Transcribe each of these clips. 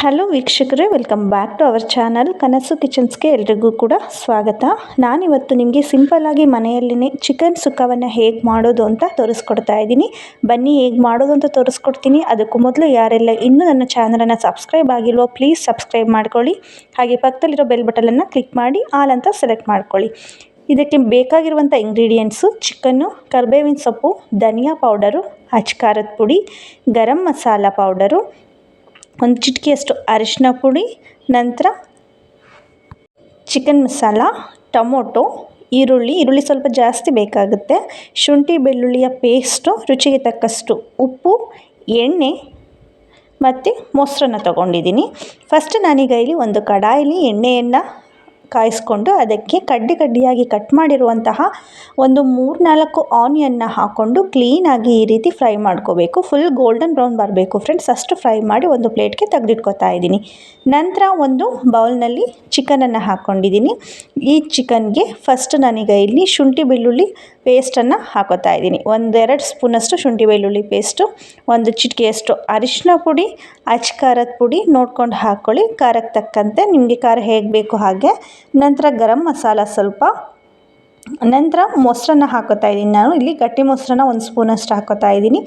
Hello ವೀಕ್ಷಕರೇ welcome back to our channel Kanasu ಕಿಚನ್ಸ್ಗೆ ಎಲ್ರಿಗೂ ಕೂಡ ಸ್ವಾಗತ. ನಾನಿವತ್ತು ನಿಮಗೆ ಸಿಂಪಲ್ಲಾಗಿ ಮನೆಯಲ್ಲಿನೇ ಚಿಕನ್ ಸುಕ್ಕವನ್ನು ಹೇಗೆ ಮಾಡೋದು ಅಂತ ತೋರಿಸ್ಕೊಡ್ತಾ ಇದ್ದೀನಿ. ಬನ್ನಿ ಹೇಗೆ ಮಾಡೋದು ಅಂತ ತೋರಿಸ್ಕೊಡ್ತೀನಿ. ಅದಕ್ಕೂ ಮೊದಲು ಯಾರೆಲ್ಲ ಇನ್ನೂ ನನ್ನ ಚಾನಲನ್ನು ಸಬ್ಸ್ಕ್ರೈಬ್ ಆಗಿಲ್ವೋ ಪ್ಲೀಸ್ ಸಬ್ಸ್ಕ್ರೈಬ್ ಮಾಡ್ಕೊಳ್ಳಿ. ಹಾಗೆ ಪಕ್ಕದಲ್ಲಿರೋ ಬೆಲ್ ಬಟನನ್ನು ಕ್ಲಿಕ್ ಮಾಡಿ ಆಲ್ ಅಂತ ಸೆಲೆಕ್ಟ್ ಮಾಡ್ಕೊಳ್ಳಿ. ಇದಕ್ಕೆ ಬೇಕಾಗಿರುವಂಥ ಇಂಗ್ರೀಡಿಯೆಂಟ್ಸು ಚಿಕನ್ನು ಕರ್ಬೇವಿನ ಸೊಪ್ಪು, ಧನಿಯಾ ಪೌಡರು ಅಚ್ಕಾರದ ಪುಡಿ, ಗರಂ ಮಸಾಲ ಪೌಡರು ಒಂದು ಚಿಟಿಕೆಯಷ್ಟು ಅರಿಶಿನ ಪುಡಿ, ನಂತರ ಚಿಕನ್ ಮಸಾಲ, ಟೊಮೊಟೊ, ಈರುಳ್ಳಿ ಈರುಳ್ಳಿ ಸ್ವಲ್ಪ ಜಾಸ್ತಿ ಬೇಕಾಗುತ್ತೆ. ಶುಂಠಿ, ಬೆಳ್ಳುಳ್ಳಿಯ ಪೇಸ್ಟು, ರುಚಿಗೆ ತಕ್ಕಷ್ಟು ಉಪ್ಪು, ಎಣ್ಣೆ ಮತ್ತು ಮೊಸರನ್ನ ತಗೊಂಡಿದ್ದೀನಿ. ಫಸ್ಟ್ ನಾನೀಗ ಇಲ್ಲಿ ಒಂದು ಕಡಾಯಲ್ಲಿ ಎಣ್ಣೆಯನ್ನು ಕಾಯಿಸ್ಕೊಂಡು ಅದಕ್ಕೆ ಕಡ್ಡಿ ಕಡ್ಡಿಯಾಗಿ ಕಟ್ ಮಾಡಿರುವಂತಹ ಒಂದು ಮೂರು ನಾಲ್ಕು ಆನಿಯನ್ನ ಹಾಕ್ಕೊಂಡು ಕ್ಲೀನಾಗಿ ಈ ರೀತಿ ಫ್ರೈ ಮಾಡ್ಕೋಬೇಕು. ಫುಲ್ ಗೋಲ್ಡನ್ ಬ್ರೌನ್ ಬರಬೇಕು ಫ್ರೆಂಡ್ಸ್. ಅಷ್ಟು ಫ್ರೈ ಮಾಡಿ ಒಂದು ಪ್ಲೇಟ್ಗೆ ತೆಗೆದಿಟ್ಕೋತಾ ಇದ್ದೀನಿ. ನಂತರ ಒಂದು ಬೌಲ್ನಲ್ಲಿ ಚಿಕನನ್ನು ಹಾಕ್ಕೊಂಡಿದ್ದೀನಿ ಈ ಚಿಕನ್ಗೆ ಫಸ್ಟ್ ನಾನೀಗ ಇಲ್ಲಿ ಶುಂಠಿ ಬೆಳ್ಳುಳ್ಳಿ ಪೇಸ್ಟನ್ನು ಹಾಕೋತಾ ಇದ್ದೀನಿ. ಒಂದೆರಡು ಸ್ಪೂನಷ್ಟು ಶುಂಠಿ ಬೆಳ್ಳುಳ್ಳಿ ಪೇಸ್ಟು, ಒಂದು ಚಿಟಿಕೆಯಷ್ಟು ಅರಿಶಿನ ಪುಡಿ, ಅಚ್ಚ ಖಾರದ ಪುಡಿ ನೋಡ್ಕೊಂಡು ಹಾಕ್ಕೊಳ್ಳಿ. ಖಾರಕ್ಕೆ ತಕ್ಕಂತೆ ನಿಮಗೆ ಖಾರ ಹೇಗೆ ಬೇಕು ಹಾಗೆ ನಂತರ ಗರಂ ಮಸಾಲ ಸ್ವಲ್ಪ ನಂತರ ಮೊಸರನ್ನ ಹಾಕೋತಾ ಇದ್ದೀನಿ ನಾನು. ಇಲ್ಲಿ ಗಟ್ಟಿ ಮೊಸರನ್ನ ಒಂದು ಸ್ಪೂನಷ್ಟು ಹಾಕೋತಾ ಇದ್ದೀನಿ.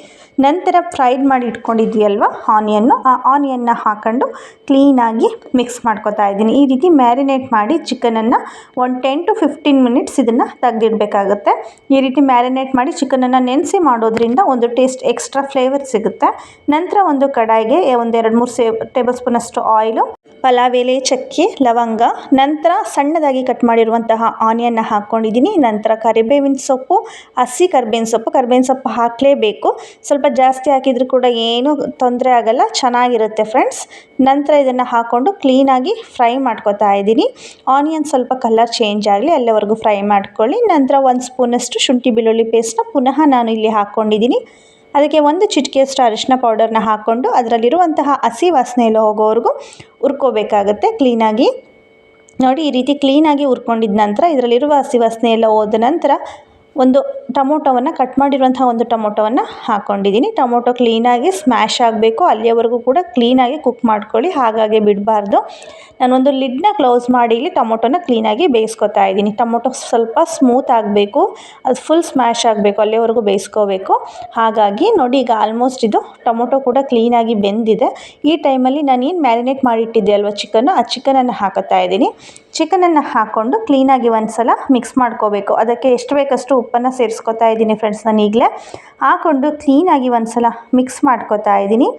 ನಂತರ ಫ್ರೈಡ್ ಮಾಡಿ ಇಟ್ಕೊಂಡಿದ್ವಿ ಅಲ್ವಾ ಆನಿಯನ್ನು. ಆ ಆನಿಯನ್ನ ಹಾಕೊಂಡು ಕ್ಲೀನಾಗಿ ಮಿಕ್ಸ್ ಮಾಡ್ಕೋತಾ ಇದ್ದೀನಿ. ಈ ರೀತಿ ಮ್ಯಾರಿನೇಟ್ ಮಾಡಿ ಚಿಕನನ್ನು ಒಂದು ಟೆನ್ ಟು ಫಿಫ್ಟೀನ್ ಮಿನಿಟ್ಸ್ ಇದನ್ನು ತೆಗೆದಿಡಬೇಕಾಗುತ್ತೆ. ಈ ರೀತಿ ಮ್ಯಾರಿನೇಟ್ ಮಾಡಿ ಚಿಕನನ್ನು ನೆನೆಸಿ ಮಾಡೋದ್ರಿಂದ ಒಂದು ಟೇಸ್ಟ್ ಎಕ್ಸ್ಟ್ರಾ ಫ್ಲೇವರ್ ಸಿಗುತ್ತೆ. ನಂತರ ಒಂದು ಕಡಾಯಿಗೆ ಒಂದು ಎರಡು ಮೂರು ಸೇ ಟೇಬಲ್ ಸ್ಪೂನಷ್ಟು ಆಯಿಲು ಪಲಾವ್, ಎಲೆ, ಚಕ್ಕೆ, ಲವಂಗ. ನಂತರ ಸಣ್ಣದಾಗಿ ಕಟ್ ಮಾಡಿರುವಂತಹ ಆನಿಯನ್ನ ಹಾಕ್ಕೊಂಡಿದ್ದೀನಿ ನಂತರ ಕರಿಬೇವಿನ ಸೊಪ್ಪು, ಹಸಿ ಕರಿಬೇವಿನ ಸೊಪ್ಪು. ಕರಿಬೇವಿನ ಸೊಪ್ಪು ಹಾಕಲೇಬೇಕು. ಸ್ವಲ್ಪ ಜಾಸ್ತಿ ಹಾಕಿದರೂ ಕೂಡ ಏನೂ ತೊಂದರೆ ಆಗಲ್ಲ. ಚೆನ್ನಾಗಿರುತ್ತೆ ಫ್ರೆಂಡ್ಸ್ ನಂತರ ಇದನ್ನು ಹಾಕ್ಕೊಂಡು ಕ್ಲೀನಾಗಿ ಫ್ರೈ ಮಾಡ್ಕೊತಾ ಇದ್ದೀನಿ. ಆನಿಯನ್ ಸ್ವಲ್ಪ ಕಲರ್ ಚೇಂಜ್ ಆಗಲಿ, ಅಲ್ಲಿವರೆಗೂ ಫ್ರೈ ಮಾಡ್ಕೊಳ್ಳಿ. ನಂತರ ಒಂದು ಸ್ಪೂನಷ್ಟು ಶುಂಠಿ ಬೆಳ್ಳುಳ್ಳಿ ಪೇಸ್ಟ್ನ ಪುನಃ ನಾನು ಇಲ್ಲಿ ಹಾಕ್ಕೊಂಡಿದ್ದೀನಿ ಅದಕ್ಕೆ ಒಂದು ಚಿಟಿಕೆಯಷ್ಟು ಅರಿಶಿನ ಪೌಡರ್ನ ಹಾಕ್ಕೊಂಡು ಅದರಲ್ಲಿರುವಂತಹ ಹಸಿ ವಾಸನೆ ಎಲ್ಲ ಹೋಗೋವರೆಗೂ ಹುರ್ಕೋಬೇಕಾಗತ್ತೆ ಕ್ಲೀನಾಗಿ ನೋಡಿ ಈ ರೀತಿ ಕ್ಲೀನಾಗಿ ಹುರ್ಕೊಂಡಿದ್ದ ನಂತರ ಇದರಲ್ಲಿರುವ ಹಸಿ ವಾಸನೆ ಎಲ್ಲ ಹೋದ ನಂತರ ಒಂದು ಟೊಮೊಟೊವನ್ನು ಕಟ್ ಮಾಡಿರುವಂಥ ಒಂದು ಟೊಮೊಟೊವನ್ನು ಹಾಕ್ಕೊಂಡಿದ್ದೀನಿ ಟೊಮೊಟೊ ಕ್ಲೀನಾಗಿ ಸ್ಮ್ಯಾಶ್ ಆಗಬೇಕು. ಅಲ್ಲಿಯವರೆಗೂ ಕೂಡ ಕ್ಲೀನಾಗಿ ಕುಕ್ ಮಾಡ್ಕೊಳ್ಳಿ. ಹಾಗಾಗಿ ಬಿಡಬಾರ್ದು. ನಾನೊಂದು ಲಿಡ್ನ ಕ್ಲೋಸ್ ಮಾಡಿ ಇಲ್ಲಿ ಟೊಮೊಟೊನ ಕ್ಲೀನಾಗಿ ಬೇಯಿಸ್ಕೊತಾ ಇದ್ದೀನಿ. ಟೊಮೊಟೊ ಸ್ವಲ್ಪ ಸ್ಮೂತ್ ಆಗಬೇಕು. ಅದು ಫುಲ್ ಸ್ಮ್ಯಾಶ್ ಆಗಬೇಕು. ಅಲ್ಲಿಯವರೆಗೂ ಬೇಯಿಸ್ಕೋಬೇಕು. ಹಾಗಾಗಿ ನೋಡಿ ಈಗ ಆಲ್ಮೋಸ್ಟ್ ಇದು ಟೊಮೊಟೊ ಕೂಡ ಕ್ಲೀನಾಗಿ ಬೆಂದಿದೆ. ಈ ಟೈಮಲ್ಲಿ ನಾನು ಏನು ಮ್ಯಾರಿನೇಟ್ ಮಾಡಿಟ್ಟಿದ್ದೆ ಅಲ್ವ ಚಿಕನ್ನು ಆ ಚಿಕನನ್ನು ಹಾಕುತ್ತಾ ಇದ್ದೀನಿ. ಚಿಕನನ್ನು ಹಾಕ್ಕೊಂಡು ಕ್ಲೀನಾಗಿ ಒಂದು ಸಲ ಮಿಕ್ಸ್ ಮಾಡ್ಕೋಬೇಕು. ಅದಕ್ಕೆ ಎಷ್ಟು ಬೇಕಷ್ಟು ಉಪ್ಪನ್ನು ಸೇರಿಸ್ಕೊತಾ ಇದ್ದೀನಿ ಫ್ರೆಂಡ್ಸ್ ನಾನು ಈಗಲೇ. ಹಾಕ್ಕೊಂಡು ಕ್ಲೀನಾಗಿ ಒಂದು ಸಲ ಮಿಕ್ಸ್ ಮಾಡ್ಕೋತಾ ಇದ್ದೀನಿ.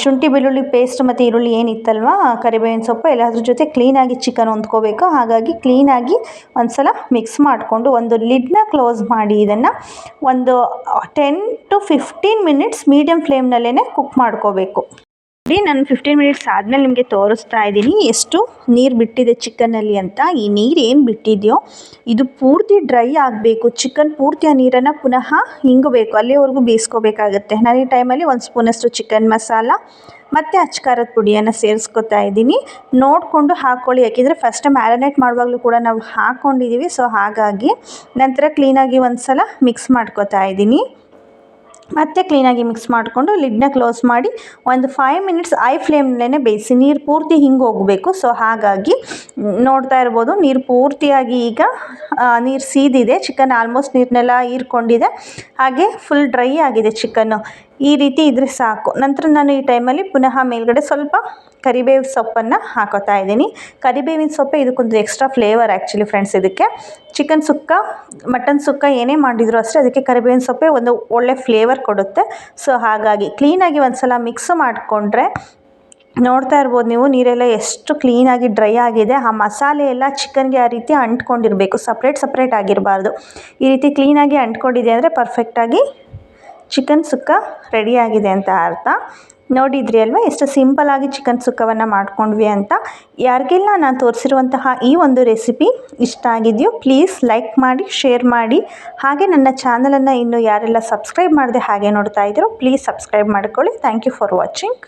ಶುಂಠಿ, ಬೆಳ್ಳುಳ್ಳಿ ಪೇಸ್ಟ್ ಮತ್ತು ಈರುಳ್ಳಿ ಏನಿತ್ತಲ್ವ, ಕರಿಬೇವಿನ ಸೊಪ್ಪು, ಎಲ್ಲದ್ರ ಜೊತೆ ಕ್ಲೀನಾಗಿ ಚಿಕನ್ ಹೊಂದ್ಕೋಬೇಕು. ಹಾಗಾಗಿ ಕ್ಲೀನಾಗಿ ಒಂದು ಸಲ ಮಿಕ್ಸ್ ಮಾಡಿಕೊಂಡು ಒಂದು ಲಿಡ್ನ ಕ್ಲೋಸ್ ಮಾಡಿ ಇದನ್ನು ಒಂದು ten to fifteen minutes medium ಫ್ಲೇಮ್ನಲ್ಲೇ cook ಮಾಡ್ಕೋಬೇಕು. ನೋಡಿ, ನಾನು ಫಿಫ್ಟೀನ್ ಮಿನಿಟ್ಸ್ ಆದಮೇಲೆ ನಿಮಗೆ ತೋರಿಸ್ತಾ ಇದ್ದೀನಿ. ಎಷ್ಟು ನೀರು ಬಿಟ್ಟಿದೆ ಚಿಕನಲ್ಲಿ ಅಂತ. ಈ ನೀರು ಏನು ಬಿಟ್ಟಿದೆಯೋ, ಇದು ಪೂರ್ತಿ ಡ್ರೈ ಆಗಬೇಕು. ಚಿಕನ್ ಪೂರ್ತಿ ಆ ನೀರನ್ನು ಪುನಃ ಹಿಂಗಬೇಕು. ಅಲ್ಲಿವರೆಗೂ ಬೇಯಿಸ್ಕೋಬೇಕಾಗತ್ತೆ. ನಾನು ಈ ಟೈಮಲ್ಲಿ ಒಂದು ಸ್ಪೂನಷ್ಟು ಚಿಕನ್ ಮಸಾಲ, ಮತ್ತು ಅಚ್ಕಾರದ ಪುಡಿಯನ್ನು ಸೇರಿಸ್ಕೊತಾ ಇದ್ದೀನಿ. ನೋಡಿಕೊಂಡು ಹಾಕ್ಕೊಳ್ಳಿ ಯಾಕೆಂದರೆ ಫಸ್ಟ್ ಮ್ಯಾರಿನೇಟ್ ಮಾಡುವಾಗಲೂ ಕೂಡ ನಾವು ಹಾಕ್ಕೊಂಡಿದ್ದೀವಿ ಸೊ ಹಾಗಾಗಿ ನಂತರ ಕ್ಲೀನಾಗಿ ಒಂದು ಸಲ ಮಿಕ್ಸ್ ಮಾಡ್ಕೋತಾ ಇದ್ದೀನಿ. ಮತ್ತೆ ಕ್ಲೀನಾಗಿ ಮಿಕ್ಸ್ ಮಾಡಿಕೊಂಡು ಲಿಡ್ನ ಕ್ಲೋಸ್ ಮಾಡಿ ಒಂದು ಫೈವ್ ಮಿನಿಟ್ಸ್ ಐ ಫ್ಲೇಮ್ಲೇ ಬೇಯಿಸಿ, ನೀರು ಪೂರ್ತಿ ಹಿಂಗೆ ಹೋಗಬೇಕು. ಸೊ ಹಾಗಾಗಿ ನೋಡ್ತಾ ಇರ್ಬೋದು, ನೀರು ಪೂರ್ತಿಯಾಗಿ ಈಗ ನೀರು ಸೀದಿದೆ. ಚಿಕನ್ ಆಲ್ಮೋಸ್ಟ್ ನೀರನ್ನೆಲ್ಲ ಹೀರ್ಕೊಂಡಿದೆ. ಹಾಗೆ ಫುಲ್ ಡ್ರೈ ಆಗಿದೆ ಚಿಕನ್ನು ಈ ರೀತಿ ಇದ್ರೆ ಸಾಕು. ನಂತರ ನಾನು ಈ ಟೈಮಲ್ಲಿ ಪುನಃ ಮೇಲ್ಗಡೆ ಸ್ವಲ್ಪ ಕರಿಬೇವು ಸೊಪ್ಪನ್ನು ಹಾಕೋತಾ ಇದ್ದೀನಿ. ಕರಿಬೇವಿನ ಸೊಪ್ಪು ಇದಕ್ಕೊಂದು ಎಕ್ಸ್ಟ್ರಾ ಫ್ಲೇವರ್ ಆ್ಯಕ್ಚುಲಿ ಫ್ರೆಂಡ್ಸ್ ಇದಕ್ಕೆ. ಚಿಕನ್ ಸುಕ್ಕ ಮಟನ್ ಸುಕ್ಕ ಏನೇ ಮಾಡಿದ್ರು ಅಷ್ಟೇ ಅದಕ್ಕೆ ಕರಿಬೇವಿನ ಸೊಪ್ಪೆ ಒಂದು ಒಳ್ಳೆ ಫ್ಲೇವರ್ ಕೊಡುತ್ತೆ. ಸೊ ಹಾಗಾಗಿ ಕ್ಲೀನಾಗಿ ಒಂದು ಸಲ ಮಿಕ್ಸ್ ಮಾಡಿಕೊಂಡ್ರೆ ನೋಡ್ತಾ ಇರ್ಬೋದು ನೀವು, ನೀರೆಲ್ಲ ಎಷ್ಟು ಕ್ಲೀನಾಗಿ ಡ್ರೈ ಆಗಿದೆ. ಆ ಮಸಾಲೆ ಎಲ್ಲ ಚಿಕನ್ಗೆ ಆ ರೀತಿ ಅಂಟ್ಕೊಂಡಿರಬೇಕು ಸಪ್ರೇಟ್ ಸಪ್ರೇಟ್ ಆಗಿರಬಾರ್ದು. ಈ ರೀತಿ ಕ್ಲೀನಾಗಿ ಅಂಟ್ಕೊಂಡಿದೆ ಅಂದರೆ ಪರ್ಫೆಕ್ಟಾಗಿ ಚಿಕನ್ ಸುಕ್ಕ ರೆಡಿಯಾಗಿದೆ ಅಂತ ಅರ್ಥ. ನೋಡಿದ್ರಿ ಅಲ್ವಾ? ಎಷ್ಟು ಸಿಂಪಲ್ಲಾಗಿ ಚಿಕನ್ ಸುಕ್ಕವನ್ನು ಮಾಡ್ಕೊಂಡ್ವಿ ಅಂತ. ಯಾರಿಗೆಲ್ಲ ನಾನು ತೋರಿಸಿರುವಂತಹ ಈ ಒಂದು ರೆಸಿಪಿ ಇಷ್ಟ ಆಗಿದೆಯೋ, ಪ್ಲೀಸ್ ಲೈಕ್ ಮಾಡಿ, ಶೇರ್ ಮಾಡಿ. ಹಾಗೆ ನನ್ನ ಚಾನಲನ್ನು ಇನ್ನೂ ಯಾರೆಲ್ಲ ಸಬ್ಸ್ಕ್ರೈಬ್ ಮಾಡದೆ ಹಾಗೆ ನೋಡ್ತಾ ಇದ್ದೀರೋ, ಪ್ಲೀಸ್ ಸಬ್ಸ್ಕ್ರೈಬ್ ಮಾಡ್ಕೊಳ್ಳಿ. Thank you for watching.